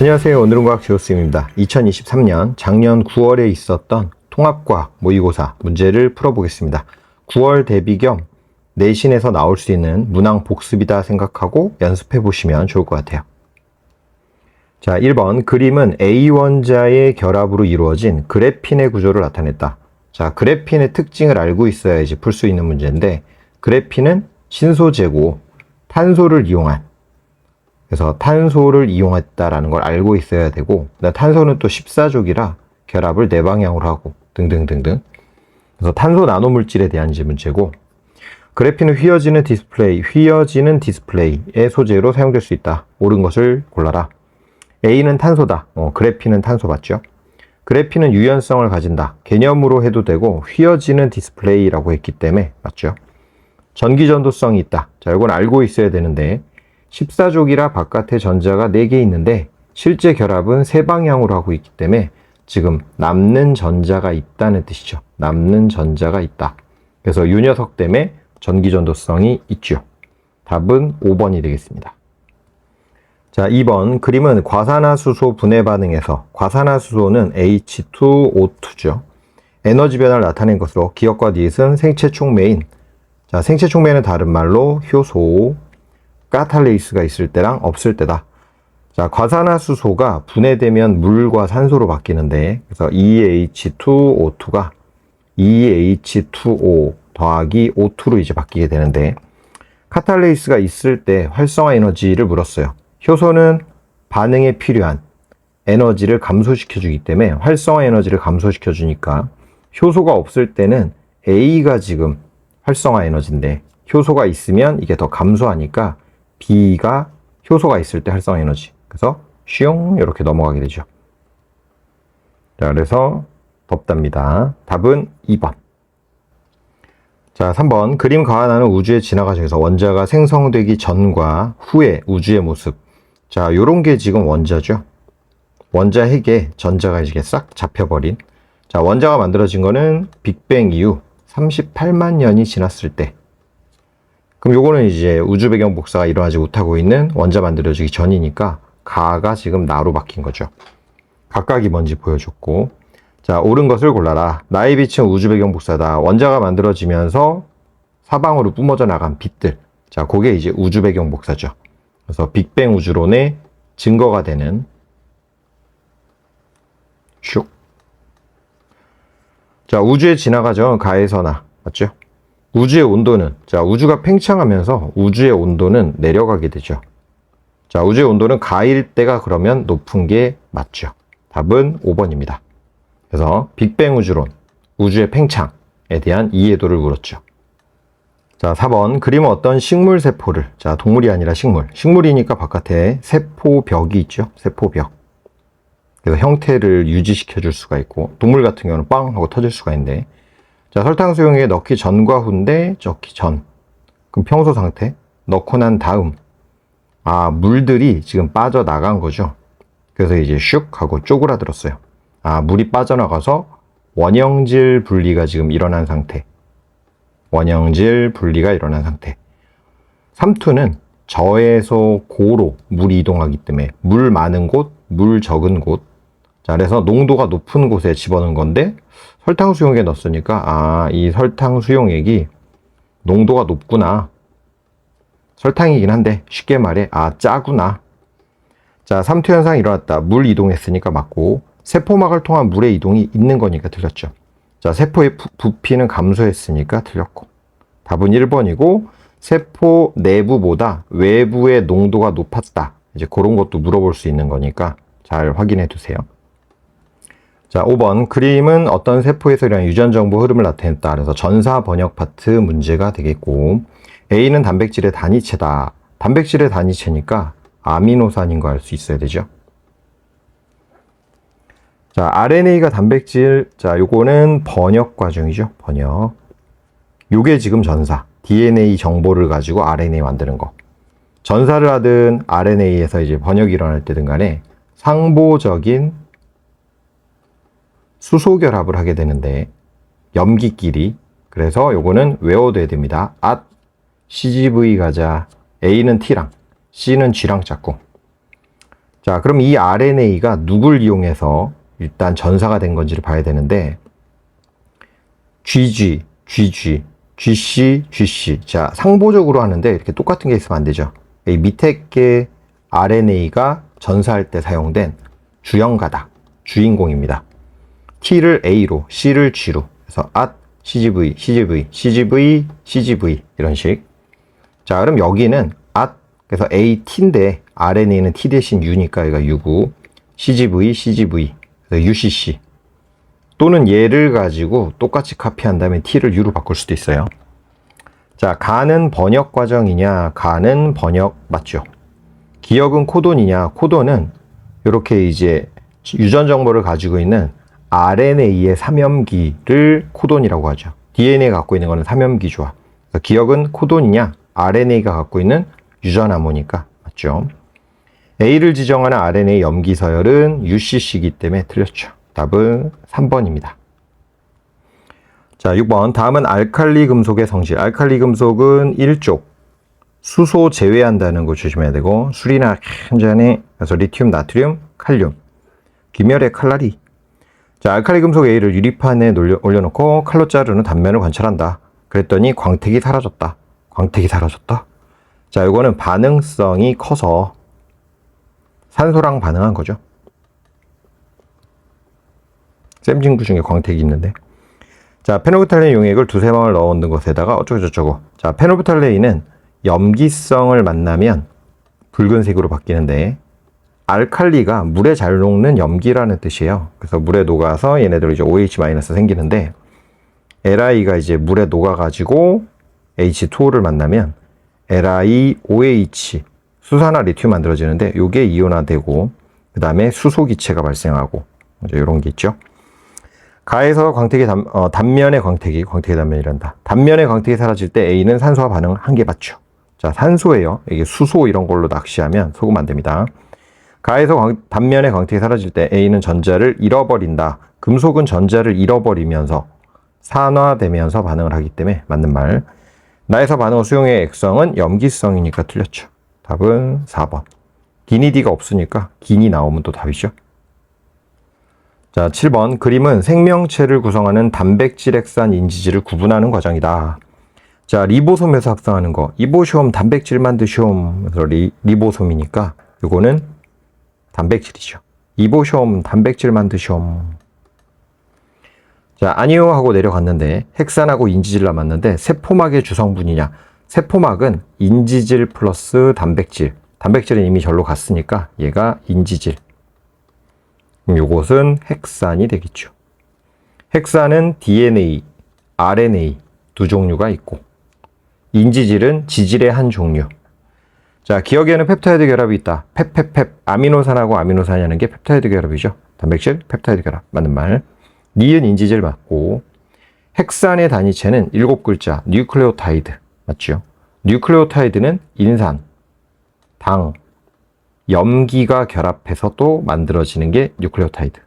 안녕하세요. 오늘은 과학 지오스입니다. 2023년 작년 9월에 있었던 통합과학 모의고사 문제를 풀어보겠습니다. 9월 대비 겸 내신에서 나올 수 있는 문항 복습이다 생각하고 연습해 보시면 좋을 것 같아요. 자, 1번 그림은 A 원자의 결합으로 이루어진 그래핀의 구조를 나타냈다. 자, 그래핀의 특징을 알고 있어야지 풀 수 있는 문제인데 그래핀은 신소재고 탄소를 이용한 그래서 탄소를 이용했다라는 걸 알고 있어야 되고 탄소는 또 14족이라 결합을 네 방향으로 하고 등등등등. 그래서 탄소 나노물질에 대한 문제고 그래핀은 휘어지는 디스플레이 휘어지는 디스플레이의 소재로 사용될 수 있다. 옳은 것을 골라라. A는 탄소다. 어, 그래핀은 탄소 맞죠? 그래핀은 유연성을 가진다. 개념으로 해도 되고 휘어지는 디스플레이라고 했기 때문에 맞죠? 전기전도성이 있다. 자 이건 알고 있어야 되는데 14족이라 바깥에 전자가 4개 있는데 실제 결합은 세 방향으로 하고 있기 때문에 지금 남는 전자가 있다는 뜻이죠. 남는 전자가 있다. 그래서 이 녀석 때문에 전기 전도성이 있죠. 답은 5번이 되겠습니다. 자, 2번 그림은 과산화수소 분해 반응에서 과산화수소는 H2O2죠. 에너지 변화를 나타낸 것으로 기억과 니은 생체 촉매인 자, 생체 촉매는 다른 말로 효소, 카탈레이스가 있을 때랑 없을 때다. 자, 과산화수소가 분해되면 물과 산소로 바뀌는데, 그래서 E EH2O2가 EH2O 더하기 O2로 이제 바뀌게 되는데, 카탈레이스가 있을 때 활성화 에너지를 물었어요. 효소는 반응에 필요한 에너지를 감소시켜 주기 때문에 활성화 에너지를 감소시켜 주니까 효소가 없을 때는 A가 지금 활성화 에너지인데 효소가 있으면 이게 더 감소하니까 B가 효소가 있을 때 활성화 에너지. 그래서 슝 이렇게 넘어가게 되죠. 자, 그래서 덥답니다. 답은 2번. 자, 3번. 그림 가환하는 우주의 진화 과 정에서 원자가 생성되기 전과 후의 우주의 모습. 자, 요런 게 지금 원자죠. 원자 핵에 전자가 이렇게 싹 잡혀버린. 자, 원자가 만들어진 거는 빅뱅 이후 38만 년이 지났을 때. 그럼 요거는 이제 우주 배경 복사가 일어나지 못하고 있는 원자 만들어지기 전이니까 가가 지금 나로 바뀐 거죠. 각각이 뭔지 보여줬고 자 옳은 것을 골라라. 나의 빛은 우주 배경 복사다. 원자가 만들어지면서 사방으로 뿜어져 나간 빛들. 자 그게 이제 우주 배경 복사죠. 그래서 빅뱅 우주론의 증거가 되는 슉. 자 진화 과정은 가에서나 맞죠? 우주의 온도는 자 우주가 팽창하면서 우주의 온도는 내려가게 되죠. 자 우주의 온도는 가일 때가 그러면 높은 게 맞죠. 답은 5번입니다. 그래서 빅뱅 우주론 우주의 팽창에 대한 이해도를 물었죠. 자 4번 그림은 어떤 식물 세포를 자 동물이 아니라 식물 식물이니까 바깥에 세포벽이 있죠. 세포벽 그래서 형태를 유지시켜 줄 수가 있고 동물 같은 경우는 빵 하고 터질 수가 있는데 자, 설탕 수용액에 넣기 전과 후인데 넣기 전. 그럼 평소 상태. 넣고 난 다음. 아, 물들이 지금 빠져나간 거죠. 그래서 이제 슉 하고 쪼그라들었어요. 아, 물이 빠져나가서 원형질 분리가 지금 일어난 상태. 원형질 분리가 일어난 상태. 삼투는 저에서 고로 물이 이동하기 때문에 물 많은 곳, 물 적은 곳. 자, 그래서 농도가 높은 곳에 집어넣은 건데 설탕 수용액에 넣었으니까 아, 이 설탕 수용액이 농도가 높구나. 설탕이긴 한데 쉽게 말해 아, 짜구나. 자, 삼투 현상이 일어났다. 물 이동했으니까 맞고 세포막을 통한 물의 이동이 있는 거니까 틀렸죠. 자, 세포의 부, 부피는 감소했으니까 틀렸고. 답은 1번이고 세포 내부보다 외부의 농도가 높았다. 이제 그런 것도 물어볼 수 있는 거니까 잘 확인해 두세요. 자, 5번. 그림은 어떤 세포에서 일어난 유전 정보 흐름을 나타냈다. 그래서 전사 번역 파트 문제가 되겠고, A는 단백질의 단위체다. 단백질의 단위체니까 아미노산인 거 알 수 있어야 되죠. 자, RNA가 단백질, 자, 요거는 번역 과정이죠. 번역. 요게 지금 전사. DNA 정보를 가지고 RNA 만드는 거. 전사를 하든 RNA에서 이제 번역이 일어날 때든 간에 상보적인 수소 결합을 하게 되는데 염기끼리 그래서 요거는 외워둬야 됩니다. 앗 CGV 가자 A는 T랑 C는 G랑 짝꿍 자, 그럼 이 RNA가 누굴 이용해서 일단 전사가 된 건지를 봐야 되는데, GG, GG, GC, GC. 자, 상보적으로 하는데 이렇게 똑같은 게 있으면 안 되죠. 이 밑에 게 RNA가 전사할 때 사용된 주형가닥, 주인공입니다. T를 A로, C를 G로. 그래서 at, CGV, CGV, CGV, CGV 이런 식. 자, 그럼 여기는 at 그래서 AT인데 RNA는 T 대신 U니까 여기가 U고 CGV, CGV, 그래서 UCC. 또는 얘를 가지고 똑같이 카피한 다음에 T를 U로 바꿀 수도 있어요. 자, 가는 번역 과정이냐, 가는 번역 맞죠? 기억은 코돈이냐, 코돈은 이렇게 이제 유전 정보를 가지고 있는 RNA의 삼염기를 코돈이라고 하죠. DNA가 갖고 있는 거는 삼염기 조합. 그래서 기억은 코돈이냐, RNA가 갖고 있는 유전 암호니까 맞죠? A를 지정하는 RNA 염기 서열은 UCC이기 때문에 틀렸죠. 답은 3번입니다. 자, 6번. 다음은 알칼리 금속의 성질. 알칼리 금속은 1쪽. 수소 제외한다는 거 조심해야 되고, 술이나 한 잔에, 그래서 리튬, 나트륨, 칼륨. 귀멸의 칼날이. 자, 알칼리 금속 A를 유리판에 올려, 올려놓고 칼로 자르는 단면을 관찰한다. 그랬더니 광택이 사라졌다. 광택이 사라졌다. 자, 이거는 반응성이 커서 산소랑 반응한 거죠. 샘진구 중에 광택이 있는데. 자, 페노브탈레인 용액을 두세 방울 넣는 것에다가 어쩌고저쩌고. 자, 페노브탈레인은 염기성을 만나면 붉은색으로 바뀌는데 알칼리가 물에 잘 녹는 염기라는 뜻이에요. 그래서 물에 녹아서 얘네들 이제 OH- 생기는데 LI가 이제 물에 녹아가지고 H2O를 만나면 LiOH 수산화 리튬 만들어지는데 이게 이온화되고 그 다음에 수소 기체가 발생하고 이런 게 있죠. 가에서 광택이 단, 어, 단면의 광택이 광택의 단면이란다. 단면의 광택이 사라질 때 A는 산소와 반응을 한개 받죠. 자, 산소예요. 이게 수소 이런 걸로 낚시하면 소금 안 됩니다. 가에서 광, 단면의 광택이 사라질 때 A는 전자를 잃어버린다. 금속은 전자를 잃어버리면서 산화되면서 반응을 하기 때문에 맞는 말. 나에서 반응을 수용의 액성은 염기성이니까 틀렸죠. 답은 4번. 기니디가 없으니까 기니 나오면 또 답이죠. 자, 7번. 그림은 생명체를 구성하는 단백질 핵산 인지질을 구분하는 과정이다. 자, 리보솜에서 합성하는 거. 이보시옴 단백질 만드시옴. 리, 리보솜이니까 이거는 단백질이죠. 이보시옴 단백질 만드시옴. 자, 아니요 하고 내려갔는데 핵산하고 인지질 남았는데 세포막의 주성분이냐? 세포막은 인지질 플러스 단백질. 단백질은 이미 절로 갔으니까 얘가 인지질. 그럼 요것은 핵산이 되겠죠. 핵산은 DNA, RNA 두 종류가 있고 인지질은 지질의 한 종류. 자, 기억에는 펩타이드 결합이 있다. 펩펩펩 아미노산하고 아미노산이라는 게 펩타이드 결합이죠. 단백질, 펩타이드 결합 맞는 말. 니은 인지질 맞고 핵산의 단위체는 일곱 글자 뉴클레오타이드 맞죠? 뉴클레오타이드는 인산, 당, 염기가 결합해서 또 만들어지는 게 뉴클레오타이드.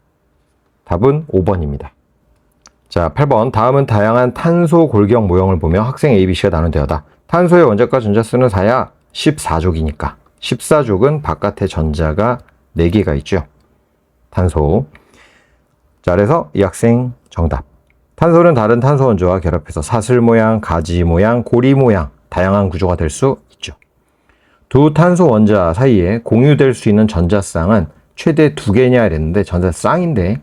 답은 5번입니다. 자, 8번. 다음은 다양한 탄소 골격 모형을 보며 학생 A, B, C가 나눈 되어다. 탄소의 원자과 전자수는 4야 14족이니까. 14족은 바깥에 전자가 4개가 있죠. 탄소. 자, 그래서 이 학생 정답. 탄소는 다른 탄소 원소와 결합해서 사슬 모양, 가지 모양, 고리 모양, 다양한 구조가 될 수 있죠. 두 탄소 원자 사이에 공유될 수 있는 전자쌍은 최대 두 개냐 이랬는데 전자쌍인데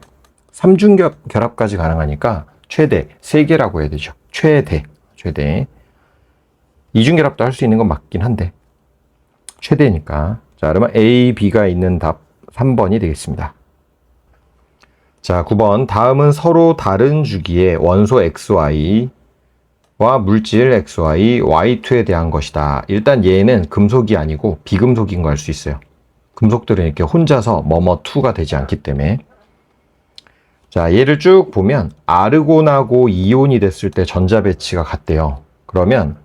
삼중 결합까지 가능하니까 최대 세 개라고 해야 되죠. 최대, 최대. 이중 결합도 할 수 있는 건 맞긴 한데 최대니까. 자, 그러면 A, B가 있는 답 3번이 되겠습니다. 자, 9번. 다음은 서로 다른 주기의 원소 XY 와 물질 XY, Y2에 대한 것이다. 일단 얘는 금속이 아니고 비금속인 거알수 있어요. 금속들은 이렇게 혼자서 뭐뭐2가 되지 않기 때문에. 자, 얘를 쭉 보면 아르곤하고 이온이 됐을 때 전자 배치가 같대요. 그러면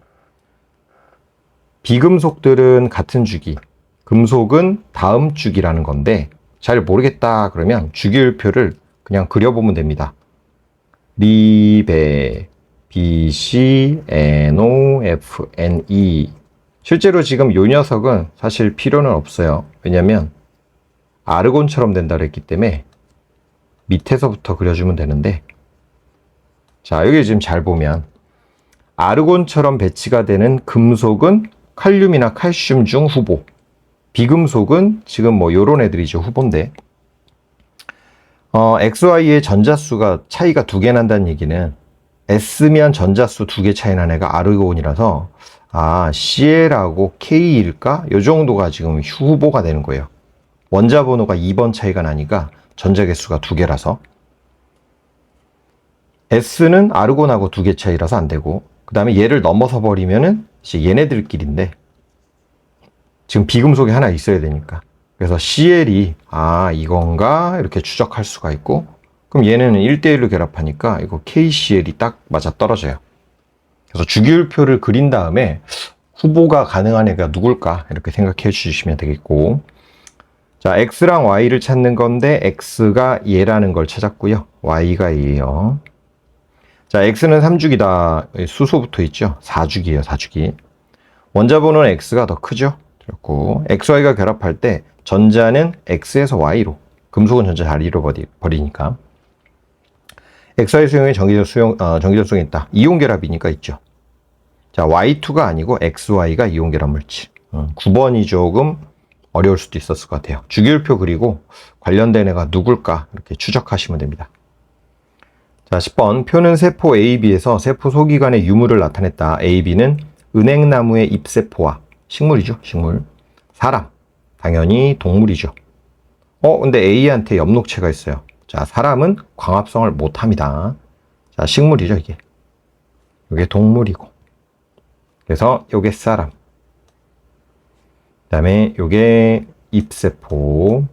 비금속들은 같은 주기, 금속은 다음 주기라는 건데 잘 모르겠다 그러면 주기율표를 그냥 그려보면 됩니다. 리베 B, C, N, O, F, N, E. 실제로 지금 이 녀석은 사실 필요는 없어요. 왜냐면 아르곤처럼 된다 그랬기 때문에 밑에서부터 그려주면 되는데 자 여기 지금 잘 보면 아르곤처럼 배치가 되는 금속은 칼륨이나 칼슘 중 후보 비금속은 지금 뭐 요런 애들이죠 후보인데 어, XY의 전자수가 차이가 두 개 난다는 얘기는 S면 전자수 두 개 차이 나는 애가 아르곤이라서 아 CL하고 K일까? 요 정도가 지금 후보가 되는 거예요. 원자 번호가 2번 차이가 나니까 전자 개수가 두 개라서 S는 아르곤하고 두 개 차이라서 안 되고 그 다음에 얘를 넘어서 버리면은 이제 얘네들끼리인데 지금 비금속이 하나 있어야 되니까. 그래서 CL이 아 이건가? 이렇게 추적할 수가 있고 그럼 얘는 1대1로 결합하니까 이거 KCL이 딱 맞아 떨어져요. 그래서 주기율표를 그린 다음에 후보가 가능한 애가 누굴까? 이렇게 생각해 주시면 되겠고. 자 x랑 y를 찾는 건데 x가 얘라는 걸 찾았고요. Y가 얘예요 자 x는 3주기다. 수소 붙어 있죠? 4주기예요 4주기. 원자 번호는 x가 더 크죠? 그렇고 xy가 결합할 때 전자는 x에서 y로 금속은 전자 잘 잃어버리니까. Xy 수용에 전기적 수용 어, 전기적성이 있다. 이온 결합이니까 있죠. 자, Y2가 아니고 XY가 이온 결합 물질. 음, 9번이 조금 어려울 수도 있었을 것 같아요. 주기율표 그리고 관련된 애가 누굴까? 이렇게 추적하시면 됩니다. 자, 10번. 표는 세포 AB에서 세포 소기관의 유무를 나타냈다. AB는 은행나무의 잎세포와 식물이죠. 식물. 사람. 당연히 동물이죠. 어, 근데 A한테 엽록체가 있어요. 자, 사람은 광합성을 못합니다. 자, 식물이죠, 이게. 이게 동물이고. 그래서 요게 사람. 그 다음에 요게 잎세포.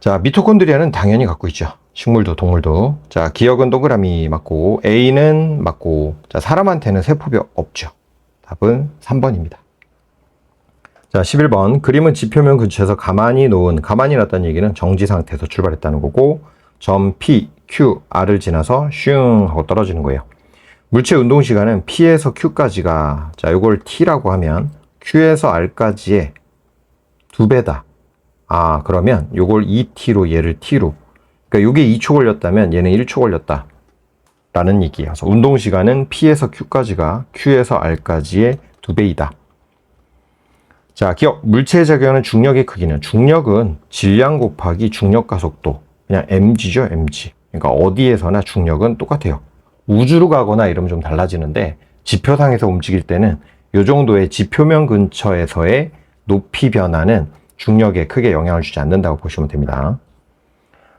자, 미토콘드리아는 당연히 갖고 있죠. 식물도 동물도. 자, 기억은 동그라미 맞고, A는 맞고, 자, 사람한테는 세포벽 없죠. 답은 3번입니다. 자, 11번. 그림은 지표면 근처에서 가만히 놓은, 가만히 놨다는 얘기는 정지 상태에서 출발했다는 거고, 점 P, Q, R을 지나서 슝 하고 떨어지는 거예요. 물체 운동 시간은 P에서 Q까지가 자 이걸 T라고 하면 Q에서 R까지의 두 배다. 아 그러면 요걸 2T로 얘를 T로 그러니까 요게 2초 걸렸다면 얘는 1초 걸렸다. 라는 얘기예요. 운동 시간은 P에서 Q까지가 Q에서 R까지의 두 배이다. 자, 기억. 물체의 작용하는 중력의 크기는 중력은 질량 곱하기 중력 가속도. 그냥 mg죠, mg. 그러니까 어디에서나 중력은 똑같아요. 우주로 가거나 이러면 좀 달라지는데 지표상에서 움직일 때는 이 정도의 지표면 근처에서의 높이 변화는 중력에 크게 영향을 주지 않는다고 보시면 됩니다.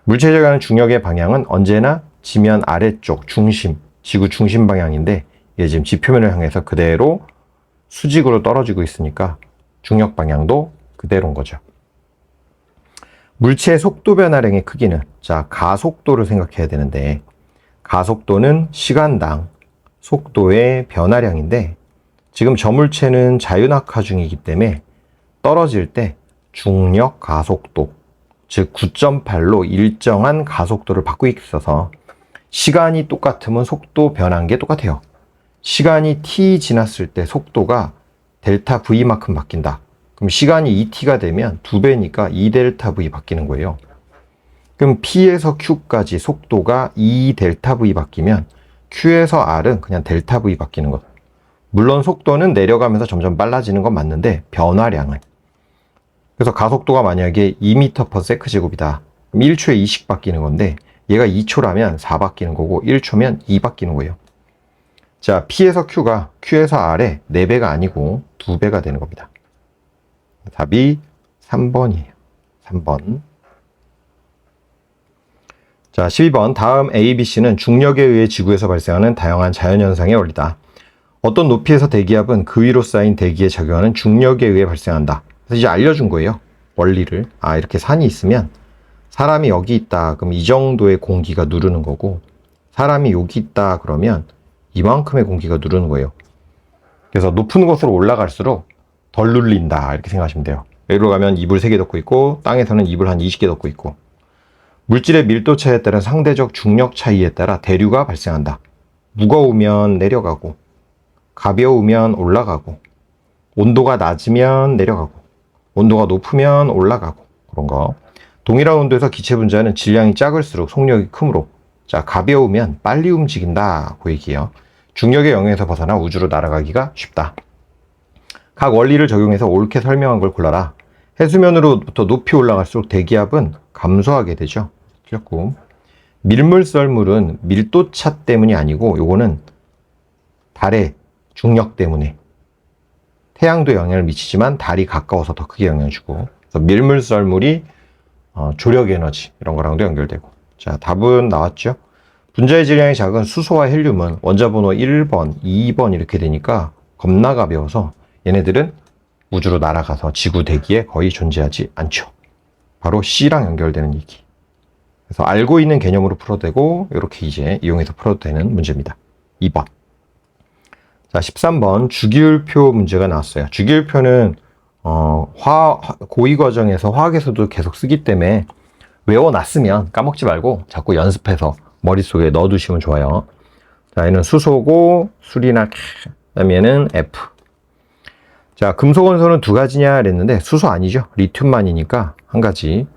물체에 가는 중력의 방향은 언제나 지면 아래쪽 중심, 지구 중심 방향인데 이게 지금 지표면을 향해서 그대로 수직으로 떨어지고 있으니까 중력 방향도 그대로인 거죠. 물체의 속도 변화량의 크기는 자 가속도를 생각해야 되는데 가속도는 시간당 속도의 변화량인데 지금 저 물체는 자유낙하 중이기 때문에 떨어질 때 중력 가속도 즉 9.8로 일정한 가속도를 받고 있어서 시간이 똑같으면 속도 변한 게 똑같아요. 시간이 t 지났을 때 속도가 델타 v만큼 바뀐다. 그럼 시간이 2t가 되면 두 배니까 2 델타 v 바뀌는 거예요. 그럼 P에서 Q까지 속도가 2 델타 V 바뀌면 Q에서 R은 그냥 델타 V 바뀌는 것. 물론 속도는 내려가면서 점점 빨라지는 건 맞는데 변화량은. 그래서 가속도가 만약에 2m/s 제곱이다. 그럼 1초에 2씩 바뀌는 건데 얘가 2초라면 4 바뀌는 거고 1초면 2 바뀌는 거예요. 자, P에서 Q가 Q에서 R의 4배가 아니고 2배가 되는 겁니다. 답이 3번이에요. 3번. 자, 12번. 다음 A, B, C는 중력에 의해 지구에서 발생하는 다양한 자연현상의 원리다. 어떤 높이에서 대기압은 그 위로 쌓인 대기에 작용하는 중력에 의해 발생한다. 그래서 이제 알려준 거예요. 원리를. 아, 이렇게 산이 있으면 사람이 여기 있다. 그럼 이 정도의 공기가 누르는 거고, 사람이 여기 있다. 그러면 이만큼의 공기가 누르는 거예요. 그래서 높은 곳으로 올라갈수록 덜 눌린다. 이렇게 생각하시면 돼요. 여기로 가면 이불 3개 덮고 있고, 땅에서는 이불 한 20개 덮고 있고, 물질의 밀도 차이에 따른 상대적 중력 차이에 따라 대류가 발생한다. 무거우면 내려가고, 가벼우면 올라가고, 온도가 낮으면 내려가고, 온도가 높으면 올라가고 그런 거. 동일한 온도에서 기체 분자는 질량이 작을수록 속력이 크므로 자 가벼우면 빨리 움직인다 그 얘기예요. 중력의 영역에서 벗어나 우주로 날아가기가 쉽다. 각 원리를 적용해서 옳게 설명한 걸 골라라. 해수면으로부터 높이 올라갈수록 대기압은 감소하게 되죠. 틀렸고 밀물 썰물은 밀도 차 때문이 아니고 요거는 달의 중력 때문에 태양도 영향을 미치지만 달이 가까워서 더 크게 영향을 주고 밀물 썰물이 어, 조력 에너지 이런 거랑도 연결되고. 자 답은 나왔죠? 분자의 질량이 작은 수소와 헬륨은 원자 번호 1번 2번 이렇게 되니까 겁나 가벼워서 얘네들은 우주로 날아가서 지구 대기에 거의 존재하지 않죠. 바로 C랑 연결되는 얘기. 그래서 알고 있는 개념으로 풀어도 되고 이렇게 이제 이용해서 풀어도 되는 문제입니다. 2번 자 13번 주기율표 문제가 나왔어요 주기율표는 어, 화, 고위 과정에서 화학에서도 계속 쓰기 때문에 외워놨으면 까먹지 말고 자꾸 연습해서 머릿속에 넣어두시면 좋아요. 자, 얘는 수소고, 수리나, 그 다음에 얘는 F. 자, 금속 원소는 두 가지냐 그랬는데 수소 아니죠. 리튬만이니까 한 가지.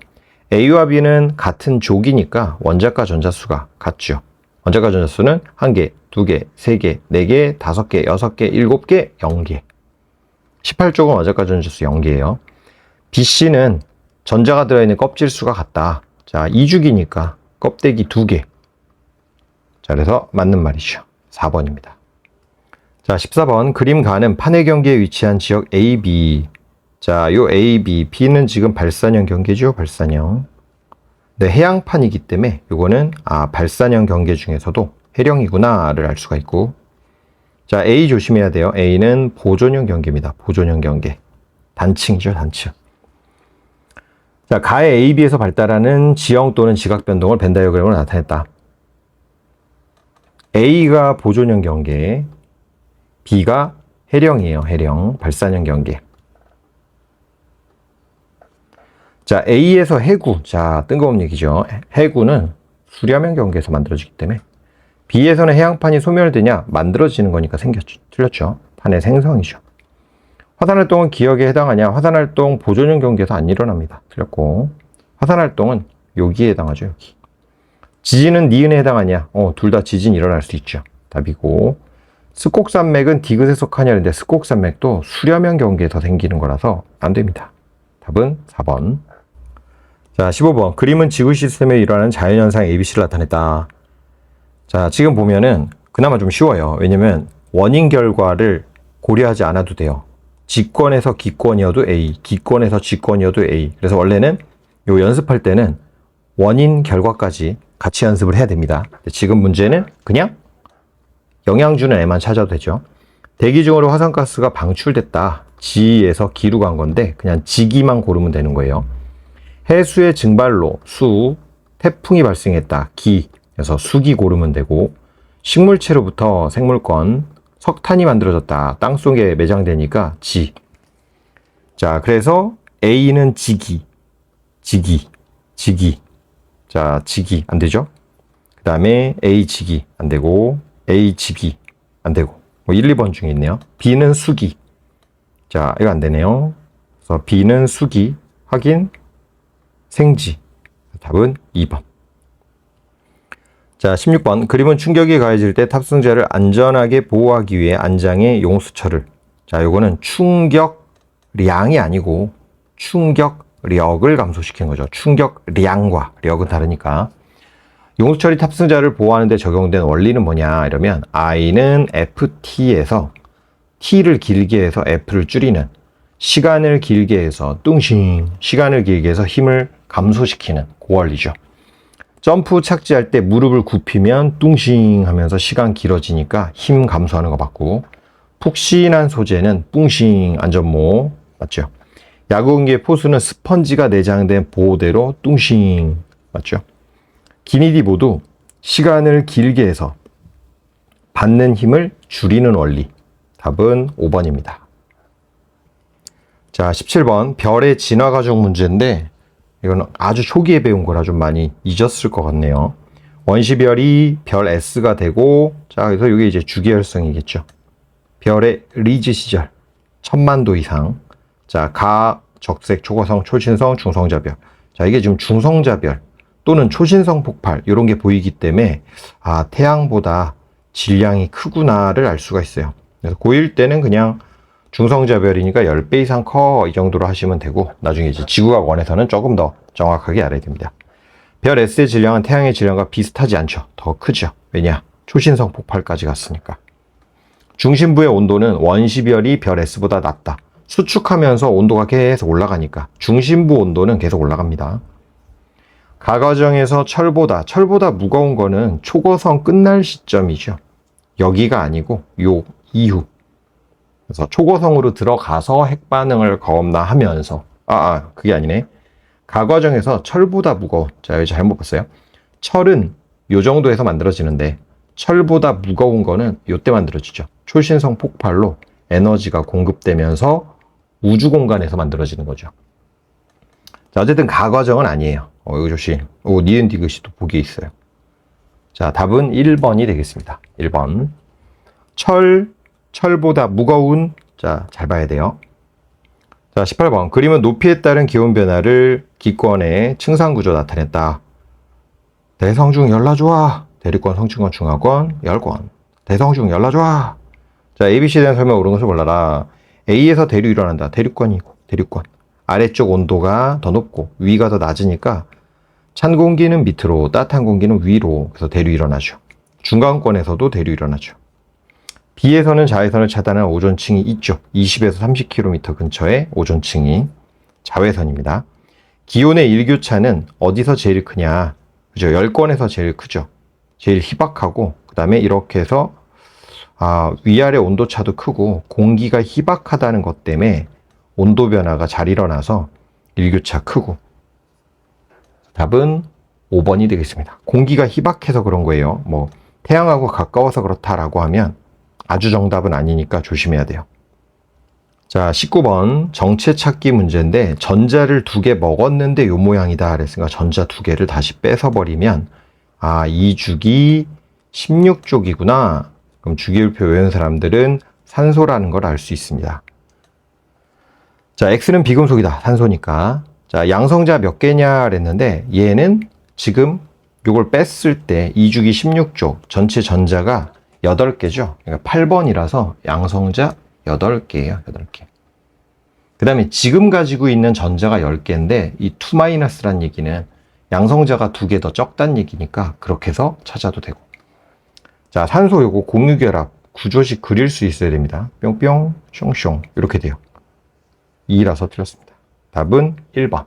A와 B는 같은 족이니까 원자과 전자수가 같죠. 원자과 전자수는 한 개, 두 개, 세 개, 네 개, 다섯 개, 여섯 개, 일곱 개, 영 개. 18쪽은 원자과 전자수 0개예요. BC는 전자가 들어있는 껍질 수가 같다. 자, 2죽이니까 껍데기 2개. 자, 그래서 맞는 말이죠. 4번입니다. 자, 14번 그림 가는 판의 경계에 위치한 지역 A, B. 자, 요 A, B, B는 지금 발산형 경계죠. 발산형. 네, 해양판이기 때문에 요거는 아, 발산형 경계 중에서도 해령이구나를 알 수가 있고 자, A 조심해야 돼요. A는 보존형 경계입니다. 보존형 경계. 단층이죠, 단층. 자, 가의 AB에서 발달하는 지형 또는 지각 변동을 벤 다이어그램으로 나타냈다. A가 보존형 경계, B가 해령이에요. 해령, 발산형 경계. 자, A에서 해구. 자, 뜬금없는 얘기죠. 해구는 수렴형 경계에서 만들어지기 때문에 B에서는 해양판이 소멸되냐 만들어지는 거니까 생겼죠. 틀렸죠. 판의 생성이죠. 화산활동은 기억에 해당하냐? 화산활동 보존형 경계에서 안 일어납니다. 틀렸고 화산활동은 여기에 해당하죠. 여기. 지진은 니은에 해당하냐? 어, 둘 다 지진 일어날 수 있죠. 답이고 스콕산맥은 디귿에 속하냐는데 스콕산맥도 수렴형 경계에서 생기는 거라서 안 됩니다. 답은 4번. 자, 15번. 그림은 지구 시스템에 일어나는 자연현상 ABC를 나타냈다. 자, 지금 보면은 그나마 좀 쉬워요. 왜냐면 원인 결과를 고려하지 않아도 돼요. 직권에서 기권이어도 A, 기권에서 직권이어도 A. 그래서 원래는 요 연습할 때는 원인 결과까지 같이 연습을 해야 됩니다. 지금 문제는 그냥 영향 주는 애만 찾아도 되죠. 대기 중으로 화산가스가 방출됐다. 지에서 기로 간 건데 그냥 지기만 고르면 되는 거예요. 해수의 증발로 수, 태풍이 발생했다. 기, 그래서 수기 고르면 되고 식물체로부터 생물권 석탄이 만들어졌다. 땅 속에 매장되니까 지. 자, 그래서 A는 지기, 지기, 지기. 자, 지기 안 되죠? 그 다음에 A 지기 안 되고 A 지기 안 되고 뭐 1, 2번 중에 있네요. B는 수기. 자, 이거 안 되네요. 그래서 B는 수기 확인 생지. 답은 2번. 자, 16번. 그림은 충격이 가해질 때 탑승자를 안전하게 보호하기 위해 안장의 용수철을. 자, 요거는 충격량이 아니고 충격력을 감소시킨 거죠. 충격량과 력은 다르니까. 용수철이 탑승자를 보호하는 데 적용된 원리는 뭐냐 이러면 I는 FT에서 T를 길게 해서 F를 줄이는 시간을 길게 해서 뚱싱 시간을 길게 해서 힘을 감소시키는 그 원리죠. 점프 착지할 때 무릎을 굽히면 뚱싱 하면서 시간 길어지니까 힘 감소하는 거 맞고 푹신한 소재는 뿡싱 안전모 맞죠? 야구공기의 포수는 스펀지가 내장된 보호대로 뚱싱 맞죠? 기니디 모두 시간을 길게 해서 받는 힘을 줄이는 원리 답은 5번입니다. 자 17번 별의 진화 과정 문제인데 이건 아주 초기에 배운 거라 좀 많이 잊었을 것 같네요. 원시별이 별 S가 되고, 자, 그래서 이게 이제 주기혈성이겠죠. 별의 리즈 시절, 천만 도 이상. 자, 가, 적색, 초고성, 초신성, 중성자별. 자, 이게 지금 중성자별 또는 초신성 폭발 이런 게 보이기 때문에 아, 태양보다 질량이 크구나를 알 수가 있어요. 그래서 고1 때는 그냥 중성자별이니까 10배 이상 커 이 정도로 하시면 되고 나중에 이제 지구과학 원에서는 조금 더 정확하게 알아야 됩니다. 별 S의 질량은 태양의 질량과 비슷하지 않죠. 더 크죠. 왜냐? 초신성 폭발까지 갔으니까. 중심부의 온도는 원시별이 별 S보다 낮다. 수축하면서 온도가 계속 올라가니까 중심부 온도는 계속 올라갑니다. 가과정에서 철보다 철보다 무거운 거는 초고성 끝날 시점이죠. 여기가 아니고 요 이후. 그래서 초고성으로 들어가서 핵 반응을 거업나 하면서 아, 아 그게 아니네. 가과정에서 철보다 무거운 자 여기 잘못 봤어요. 철은 요 정도에서 만들어지는데 철보다 무거운 거는 요때 만들어지죠. 초신성 폭발로 에너지가 공급되면서 우주 공간에서 만들어지는 거죠. 자, 어쨌든 가과정은 아니에요. 어, 이거 조심. 오, 니은 디귿이 또 보기에 있어요. 자, 답은 1번이 되겠습니다. 1번. 철, 철보다 무거운, 자, 잘 봐야 돼요. 자, 18번. 그림은 높이에 따른 기온 변화를 기권의 층상 구조 나타냈다. 대성중 열라좋아. 대립권, 성층권, 중하권, 열권. 대성중 열라좋아. 자, ABC에 대한 설명 옳은 것을 몰라라. A에서 대류 일어난다. 대륙권이고, 대륙권. 아래쪽 온도가 더 높고, 위가 더 낮으니까, 찬 공기는 밑으로, 따뜻한 공기는 위로, 그래서 대류 일어나죠. 중간권에서도 대류 일어나죠. B에서는 자외선을 차단하는 오존층이 있죠. 20에서 30km 근처에 오존층이 자외선입니다. 기온의 일교차는 어디서 제일 크냐? 그죠? 열권에서 제일 크죠. 제일 희박하고, 그 다음에 이렇게 해서 아, 위아래 온도 차도 크고 공기가 희박하다는 것 때문에 온도 변화가 잘 일어나서 일교차 크고 답은 5번이 되겠습니다. 공기가 희박해서 그런 거예요. 뭐 태양하고 가까워서 그렇다라고 하면 아주 정답은 아니니까 조심해야 돼요. 자, 19번 정체 찾기 문제인데 전자를 두 개 먹었는데 요 모양이다 그랬으니까 전자 두 개를 다시 뺏어 버리면 아, 이 죽이 16쪽이구나. 그럼 주기율표 외운 사람들은 산소라는 걸 알 수 있습니다. 자, X는 비금속이다. 산소니까. 자, 양성자 몇 개냐 그랬는데 얘는 지금 요걸 뺐을 때 2주기 16쪽 전체 전자가 8개죠. 그러니까 8번이라서 양성자 8개예요. 8개. 그 다음에 지금 가지고 있는 전자가 10개인데 이 2-란 얘기는 양성자가 두개더 적다는 얘기니까 그렇게 해서 찾아도 되고. 자, 산소 요거 공유결합 구조식 그릴 수 있어야 됩니다. 뿅뿅, 숑숑 이렇게 돼요. 2라서 틀렸습니다. 답은 1번.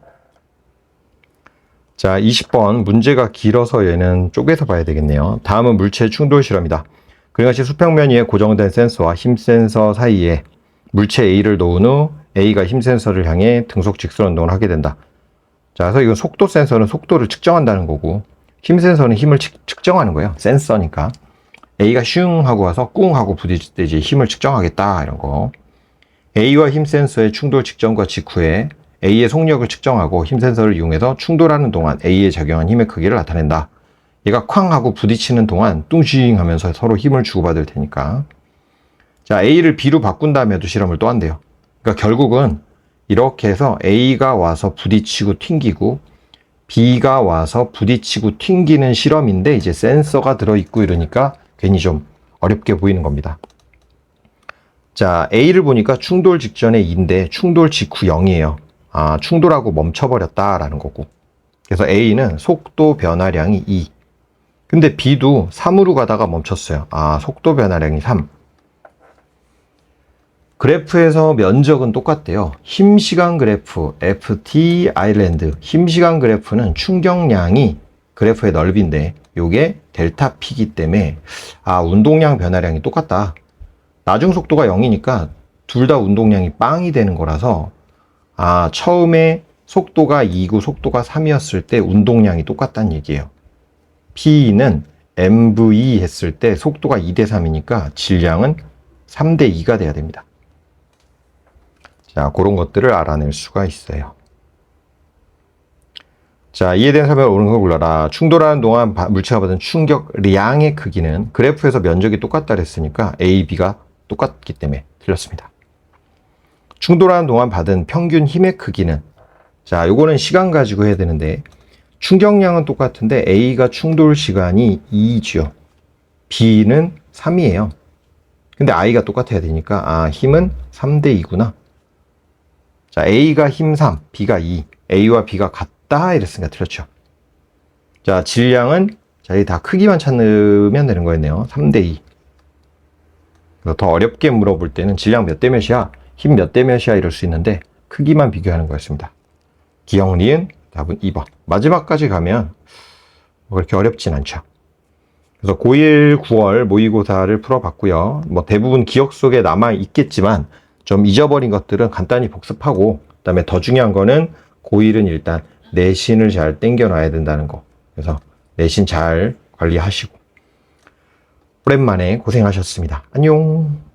자, 20번 문제가 길어서 얘는 쪼개서 봐야 되겠네요. 다음은 물체 충돌 실험이다. 그것이 수평면 위에 고정된 센서와 힘 센서 사이에 물체 A를 놓은 후 A가 힘 센서를 향해 등속 직선 운동을 하게 된다. 자, 그래서 이건 속도 센서는 속도를 측정한다는 거고 힘 센서는 힘을 측, 측정하는 거예요. 센서니까. A가 슝 하고 와서 꿍 하고 부딪힐 때 이제 힘을 측정하겠다 이런 거. A와 힘 센서의 충돌 직전과 직후에 A의 속력을 측정하고 힘 센서를 이용해서 충돌하는 동안 A에 작용한 힘의 크기를 나타낸다. 얘가 쾅 하고 부딪히는 동안 뚱싱 하면서 서로 힘을 주고받을 테니까. 자, A를 B로 바꾼 다음에도 실험을 또 한대요. 그러니까 결국은 이렇게 해서 A가 와서 부딪히고 튕기고 B가 와서 부딪히고 튕기는 실험인데 이제 센서가 들어있고 이러니까 괜히 좀 어렵게 보이는 겁니다. 자, A를 보니까 충돌 직전에 2인데 충돌 직후 0이에요. 아, 충돌하고 멈춰버렸다라는 거고. 그래서 A는 속도 변화량이 2. 근데 B도 3으로 가다가 멈췄어요. 아, 속도 변화량이 3. 그래프에서 면적은 똑같대요. 힘시간 그래프, FT 아일랜드. 힘시간 그래프는 충격량이 그래프의 넓이인데, 요게 델타 P기 때문에, 아, 운동량 변화량이 똑같다. 나중 속도가 0이니까 둘 다 운동량이 빵이 되는 거라서, 아, 처음에 속도가 2고 속도가 3이었을 때 운동량이 똑같다는 얘기예요. P는 MV 했을 때 속도가 2대 3이니까 질량은 3대 2가 돼야 됩니다. 자, 그런 것들을 알아낼 수가 있어요. 자, 이해된 설명을 옳은 걸 골라라. 충돌하는 동안 물체가 받은 충격량의 크기는 그래프에서 면적이 똑같다 그랬으니까 A, B가 똑같기 때문에 틀렸습니다. 충돌하는 동안 받은 평균 힘의 크기는 자, 요거는 시간 가지고 해야 되는데 충격량은 똑같은데 A가 충돌 시간이 2죠. B는 3이에요. 근데 I가 똑같아야 되니까 아, 힘은 3대 2구나. 자, A가 힘 3, B가 2. A와 B가 같다 이랬으니까 틀렸죠. 자, 질량은 자, 이 다 크기만 찾으면 되는 거였네요. 3대 2. 그래서 더 어렵게 물어볼 때는 질량 몇 대 몇이야, 힘 몇 대 몇이야 이럴 수 있는데 크기만 비교하는 거였습니다. 기억 니은 답은 2번. 마지막까지 가면 뭐 그렇게 어렵진 않죠. 그래서 고1, 9월 모의고사를 풀어봤고요. 뭐 대부분 기억 속에 남아 있겠지만 좀 잊어버린 것들은 간단히 복습하고 그다음에 더 중요한 거는 고1은 일단 내신을 잘 땡겨놔야 된다는 거. 그래서 내신 잘 관리하시고 오랜만에 고생하셨습니다. 안녕.